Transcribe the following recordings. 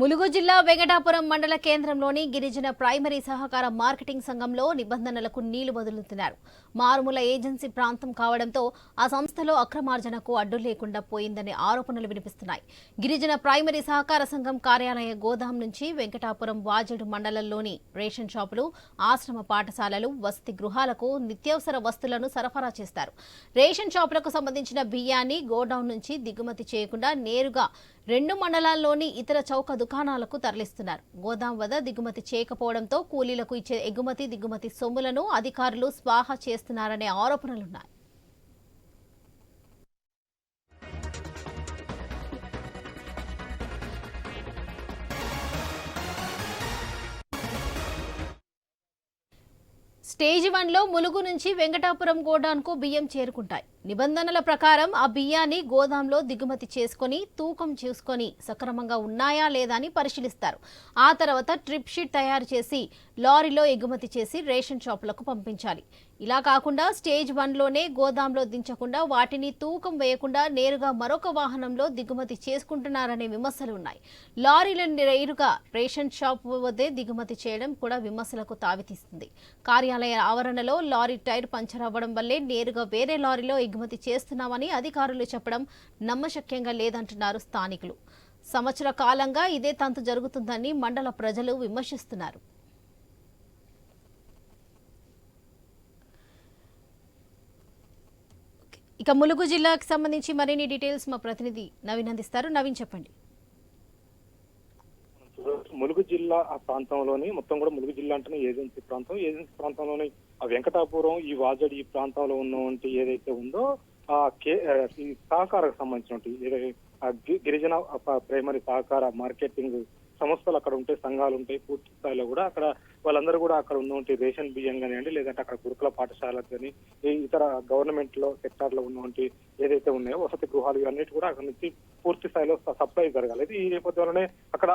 ములుగు జిల్లా వెంకటాపురం మండల కేంద్రంలోని గిరిజన ప్రైమరీ సహకార మార్కెటింగ్ సంఘంలో నిబంధనలకు నీళ్ళు వదులుతున్నారు. మారుమూల ఏజెన్సీ ప్రాంతం కావడంతో ఆ సంస్థలో అక్రమార్జనకు అడ్డు లేకుండా పోయిందనే ఆరోపణలు వినిపిస్తున్నాయి. గిరిజన ప్రైమరీ సహకార సంఘం కార్యాలయ గోదాం నుంచి వెంకటాపురం వాజేడు మండలంలోని రేషన్ షాపులు ఆశ్రమ పాఠశాలలు వసతి గృహాలకు నిత్యావసర వస్తువులను సరఫరా చేస్తారు. రేషన్ షాపులకు సంబంధించిన బియ్యాన్ని గోడౌన్ నుంచి దిగుమతి చేయకుండా నేరుగా రెండు మండలాల్లోని ఇతర చౌక దుకాణాలకు తరలిస్తున్నారు. గోదాం వద్ద దిగుమతి చేయకపోవడంతో కూలీలకు ఇచ్చే ఎగుమతి దిగుమతి సొమ్ములను అధికారులు స్వాహా చేస్తున్నారనే ఆరోపణలున్నాయి. స్టేజ్ వన్లో ములుగు నుంచి వెంకటాపురం గోడాన్కు బియ్యం చేరుకుంటాయి. నిబంధనల ప్రకారం ఆ బియ్యాన్ని గోదాంలో దిగుమతి చేసుకొని తూకం చూసుకొని సక్రమంగా ఉన్నాయా లేదా అని పరిశీలిస్తారు. ఆ తర్వాత ట్రిప్ షీట్ తయారు చేసి లారీలో ఎగుమతి చేసి రేషన్ షాపులకు పంపించాలి. ఇలా కాకుండా స్టేజ్ వన్లోనే గోదాంలో దించకుండా వాటిని తూకం వేయకుండా నేరుగా మరొక వాహనంలో దిగుమతి చేసుకుంటున్నారనే విమర్శలు ఉన్నాయి. లారీల నేరుగా రేషన్ షాప్ వద్దే దిగుమతి చేయడం కూడా విమర్శలకు తావితీస్తుంది. కార్యాలయ ఆవరణలో లారీ టైర్ పంచర్ అవ్వడం వల్లే నేరుగా వేరే లారీలో ఎగుమతి చేస్తున్నామని అధికారులు చెప్పడం నమ్మశక్యంగా లేదంటున్నారు స్థానికులు. సంవత్సర కాలంగా ఇదే తంతు జరుగుతుందని మండల ప్రజలు విమర్శిస్తున్నారు. ఇక ములుగు జిల్లాకు సంబంధించి మరిన్ని డీటెయిల్స్ మా ప్రతినిధి నవీన్ అందిస్తారు. నవీన్ చెప్పండి. ములుగు జిల్లా ఆ ప్రాంతంలోని మొత్తం కూడా ములుగు జిల్లా అంటేనే ఏజెన్సీ ప్రాంతం. ఏజెన్సీ ప్రాంతంలోని వెంకటాపురం ఈ వాజడి ఈ ప్రాంతంలో ఉన్నటువంటి ఏదైతే ఉందో ఆ కే ఈ సహకారకు సంబంధించినటువంటి గిరిజన ప్రైమరీ సహకార మార్కెటింగ్ సంస్థలు అక్కడ ఉంటాయి సంఘాలు ఉంటాయి పూర్తి స్థాయిలో కూడా అక్కడ వాళ్ళందరూ కూడా అక్కడ ఉన్నటువంటి రేషన్ బియ్యం కానివ్వండి లేదంటే అక్కడ గురుకుల పాఠశాలకు కానీ ఇతర గవర్నమెంట్లో సెక్టార్లో ఉన్నటువంటి ఏదైతే ఉన్నాయో వసతి గృహాలు ఇవన్నిటి కూడా అక్కడ నుంచి పూర్తి స్థాయిలో సప్లై జరగాలి. ఇది ఈ నేపథ్యంలోనే అక్కడ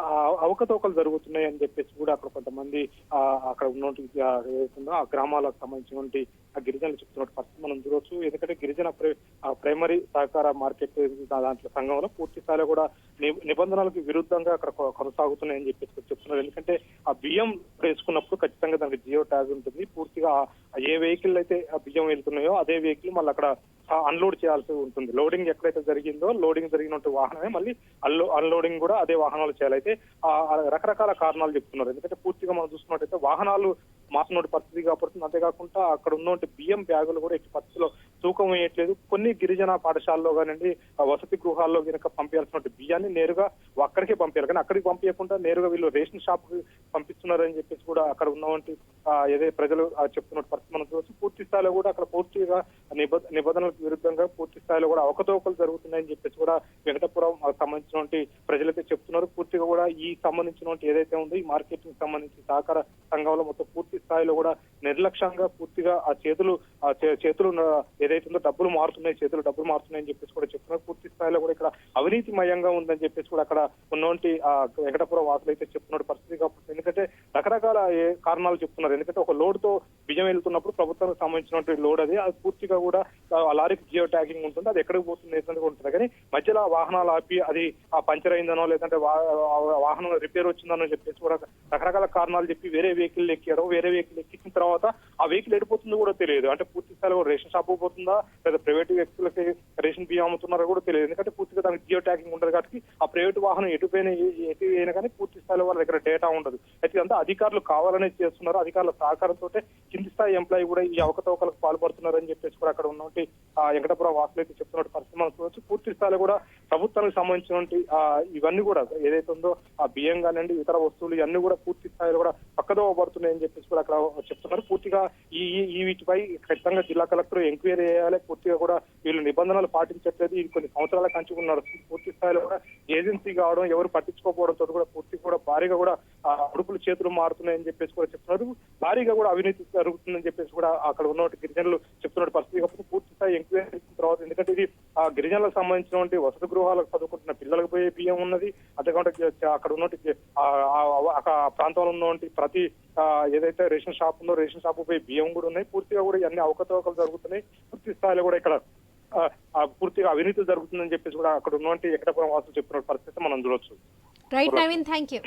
అవకతవకలు జరుగుతున్నాయి అని చెప్పేసి కూడా అక్కడ కొంతమంది ఆ అక్కడ ఉన్నటువంటి ఆ ఏదైతుందో ఆ గ్రామాలకు సంబంధించినటువంటి ఆ గిరిజనులు చెప్తున్నట్టు పరిస్థితి మనం చూడవచ్చు ఎందుకంటే గిరిజన ఆ ప్రైమరీ సహకార మార్కెట్ దాంట్లో సంఘంలో పూర్తి స్థాయిలో కూడా నిబంధనలకు విరుద్ధంగా అక్కడ కొనసాగుతున్నాయని చెప్పేసి చెప్తున్నారు. ఎందుకంటే ఆ బియ్యం వేసుకున్నప్పుడు ఖచ్చితంగా దానికి జియో ట్యాగ్ ఉంటుంది. పూర్తిగా ఏ వెహికల్ అయితే ఆ బియ్యం వెళ్తున్నాయో అదే వెహికల్ మళ్ళీ అక్కడ అన్లోడ్ చేయాల్సి ఉంటుంది. లోడింగ్ ఎక్కడైతే జరిగిందో లోడింగ్ జరిగినట్టు వాహనమే మళ్ళీ అన్లో అన్లోడింగ్ కూడా అదే వాహనాలు చేయాలి. అయితే ఆ రకరకాల కారణాలు చెప్తున్నారు. ఎందుకంటే పూర్తిగా మనం చూసుకున్నట్టయితే వాహనాలు మాసినోటి పరిస్థితి కాబడుతుంది అంతేకాకుండా అక్కడ ఉన్నటువంటి బియ్యం బ్యాగులు కూడా ఎట్టి పరిస్థితిలో తూకం వేయట్లేదు. కొన్ని గిరిజన పాఠశాలలో కానివ్వండి వసతి గృహాల్లో కనుక పంపించాల్సిన బియ్యాన్ని నేరుగా అక్కడికే పంపించాలి. కానీ అక్కడికి పంపించకుండా నేరుగా వీళ్ళు రేషన్ షాప్కి పంపిస్తున్నారని చెప్పేసి కూడా అక్కడ ఉన్నటువంటి ఏదైతే ప్రజలు ఆ, చెప్తున్న మనం చూసి పూర్తి స్థాయిలో కూడా అక్కడ పూర్తిగా నిబ- నిబంధనలకు విరుద్ధంగా పూర్తి స్థాయిలో కూడా అవకతవకలు జరుగుతున్నాయని చెప్పేసి కూడా వెంకటపురం సంబంధించినటువంటి ప్రజలైతే చెప్తున్నారు. పూర్తిగా కూడా ఈ సంబంధించినటువంటి ఏదైతే ఉందో ఈ మార్కెట్కి సంబంధించి సహకార సంఘంలో మొత్తం పూర్తి స్థాయిలో కూడా నిర్లక్ష్యంగా పూర్తిగా ఆ చేతులు ఆ చే- చేతులు ఏదైతే ఉందో డబ్బులు మారుతున్నాయి చేతులు డబ్బులు మారుతున్నాయని చెప్పేసి కూడా చెప్తున్నారు. పూర్తి స్థాయిలో కూడా ఇక్కడ అవినీతిమయంగా ఉందని చెప్పేసి కూడా అక్కడ ఉన్నటువంటి ఆ వెంకటపురం వాసులు అయితే చెప్తున్న పరిస్థితి కాబట్టి. ఎందుకంటే రకరకాల ఏ- కారణాలు చెప్తున్నారు. ఎందుకంటే ఒక లోడ్తో బియ్యం వెళ్తున్నప్పుడు ప్రభుత్వానికి సంబంధించినటువంటి లోడ్ అది. అది పూర్తిగా కూడా ఆ లారీకి జియో ట్యాగింగ్ ఉంటుంది. అది ఎక్కడికి పోతుంది ఏంటనేది ఉంటుంది. కానీ మధ్యలో వాహనాలు ఆపి అది ఆ పంచర్ అయిందనో లేదంటే వాహనం రిపేర్ వచ్చిందనో చెప్పేసి కూడా రకరకాల కారణాలు చెప్పి వేరే వెహికల్ ఎక్కారో వేరే వెహికల్ ఎక్కించిన తర్వాత ఆ వెహికల్ ఎడిపోతుందో కూడా తెలియదు. అంటే పూర్తి స్థాయిలో రేషన్ షాప్ పోతుందా లేదా ప్రైవేట్ వ్యక్తులకి రేషన్ బియ్యం అమ్ముతున్నారో కూడా తెలియదు. ఎందుకంటే పూర్తిగా దానికి జియో ట్యాగింగ్ ఉండదు కాబట్టి ఆ ప్రైవేట్ వాహనం ఎటుపోయినా ఎటు అయినా కానీ పూర్తి స్థాయిలో వాళ్ళ దగ్గర డేటా ఉండదు. అయితే ఇదంతా అధికారులు కావాలనే చేస్తున్నారు. అధికారుల సహకారంతో కింది స్థాయి ఎంప్లాయీ కూడా ఈ అవకతవకలకు పాల్పడుతున్నారని చెప్పేసి కూడా అక్కడ ఉన్నటువంటి వెంకటపుర వాసులు అయితే చెప్తున్నట్టు పరిస్థితి మనం పూర్తి స్థాయిలో కూడా ప్రభుత్వానికి సంబంధించినటువంటి ఆ ఇవన్నీ కూడా ఏదైతే ఉందో ఆ బియ్యం కానివ్వండి ఇతర వస్తువులు ఇవన్నీ కూడా పూర్తి స్థాయిలో కూడా పక్కదోవ పడుతున్నాయని చెప్పేసి కూడా అక్కడ చెప్తున్నారు. పూర్తిగా ఈ ఈ- వీటిపై ఖచ్చితంగా జిల్లా కలెక్టర్ ఎంక్వైరీ చేయాలి. పూర్తిగా కూడా వీళ్ళు నిబంధనలు పాటించట్లేదు. ఇది కొన్ని సంవత్సరాల కంచి కూడా నడుస్తుంది. పూర్తి స్థాయిలో కూడా ఏజెన్సీ కావడం ఎవరు పట్టించుకోకపోవడంతో కూడా పూర్తి కూడా భారీగా కూడా ఆ అడుపులు చేతులు మారుతున్నాయని చెప్పేసి కూడా చెప్తున్నారు. భారీగా కూడా అవినీతి జరుగుతుందని చెప్పేసి కూడా అక్కడ ఉన్నటువంటి గిరిజనులు చెప్తున్న పరిస్థితి. కాబట్టి పూర్తి స్థాయి ఎంక్వైరీ తర్వాత ఎందుకంటే ఇది ఆ గిరిజనులకు సంబంధించినటువంటి వసతి గృహాలకు చదువుకుంటున్న పిల్లలకు పోయే బియ్యం ఉన్నది. అంతేకాకుండా అక్కడ ఉన్నటువంటి ఆ ప్రాంతంలో ఉన్నటువంటి ప్రతి ఆ, ఏదైతే రేషన్ షాప్ ఉందో రేషన్ షాప్ పోయి బియ్యం కూడా ఉన్నాయి. పూర్తిగా కూడా అన్ని అవకతవకలు జరుగుతున్నాయి. పూర్తి స్థాయిలో కూడా ఇక్కడ పూర్తిగా అవినీతి జరుగుతుందని చెప్పేసి కూడా అక్కడ ఉన్నటువంటి ఎక్కడ వాసులు చెప్తున్న పరిస్థితి మనం చూడొచ్చు. Right Naveen thank you